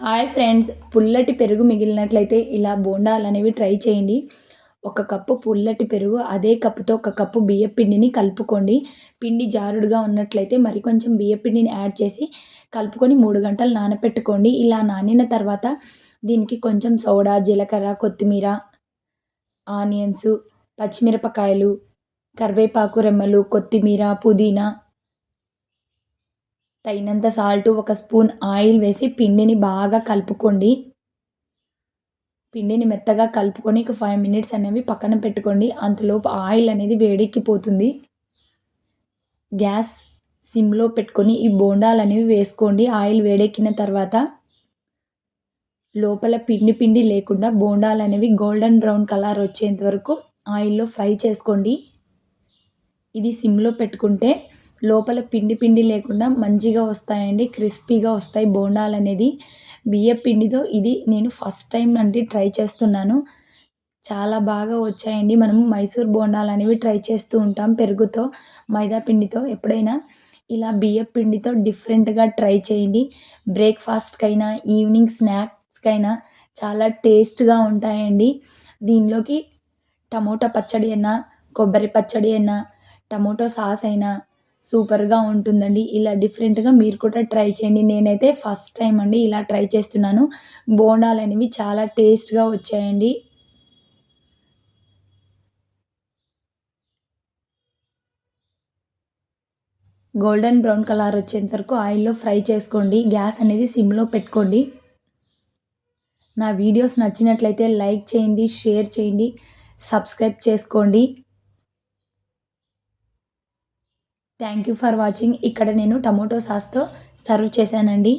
Hi friends పుల్లటి పెరుగు మిగిలినట్లయితే ఇలా బోండాలు అనేవి ట్రై చేయండి. ఒక కప్పు పుల్లటి పెరుగు అదే కప్పుతో ఒక కప్పు బియ్య పిండిని కలుపుకోండి. పిండి జారుడుగా ఉన్నట్లయితే మరి కొంచెం బియ్య పిండిని యాడ్ చేసి కలుపుకొని మూడు గంటలు నానపెట్టుకోండి. ఇలా నానిన తర్వాత దీనికి కొంచెం సోడా జీలకర్ర కొత్తిమీర ఆనియన్స్ పచ్చిమిరపకాయలు కరివేపాకు రెమ్మలు కొత్తిమీర పుదీనా తగినంత సాల్ట్ ఒక స్పూన్ ఆయిల్ వేసి పిండిని బాగా కలుపుకోండి. పిండిని మెత్తగా కలుపుకొని ఒక ఫైవ్ మినిట్స్ అనేవి పక్కన పెట్టుకోండి. అంతలోపు ఆయిల్ అనేది వేడెక్కిపోతుంది. గ్యాస్ సిమ్లో పెట్టుకొని ఈ బోండాలు అనేవి వేసుకోండి. ఆయిల్ వేడెక్కిన తర్వాత లోపల పిండి పిండి లేకుండా బోండాలు అనేవి గోల్డెన్ బ్రౌన్ కలర్ వచ్చేంత వరకు ఆయిల్లో ఫ్రై చేసుకోండి. ఇది సిమ్లో పెట్టుకుంటే లోపల పిండి పిండి లేకుండా మంచిగా వస్తాయండి క్రిస్పీగా వస్తాయి బోండాలు అనేది. బియ్య పిండితో ఇది నేను ఫస్ట్ టైం అంటే ట్రై చేస్తున్నాను. చాలా బాగా వచ్చాయండి. మనం మైసూర్ బోండాలు అనేవి ట్రై చేస్తూ ఉంటాం పెరుగుతో మైదా పిండితో ఎప్పుడైనా. ఇలా బియ్య పిండితో డిఫరెంట్గా ట్రై చేయండి. బ్రేక్ఫాస్ట్కైనా ఈవినింగ్ స్నాక్స్కైనా చాలా టేస్ట్గా ఉంటాయండి. దీనిలోకి టమోటా పచ్చడి అయినా కొబ్బరి పచ్చడి అయినా టమోటో సాస్ అయినా సూపర్గా ఉంటుందండి. ఇలా డిఫరెంట్గా మీరు కూడా ట్రై చేయండి. నేనైతే ఫస్ట్ టైం అండి ఇలా ట్రై చేస్తున్నాను. బోండాలు అనేవి చాలా టేస్ట్గా వచ్చాయండి. గోల్డెన్ బ్రౌన్ కలర్ వచ్చేంత వరకు ఆయిల్లో ఫ్రై చేసుకోండి. గ్యాస్ అనేది సిమ్లో పెట్టుకోండి. నా వీడియోస్ నచ్చినట్లయితే లైక్ చేయండి షేర్ చేయండి సబ్స్క్రైబ్ చేసుకోండి. Thank you for watching. ఇక్కడ నేను టమోటో సాస్తో సర్వ్ చేశానండి.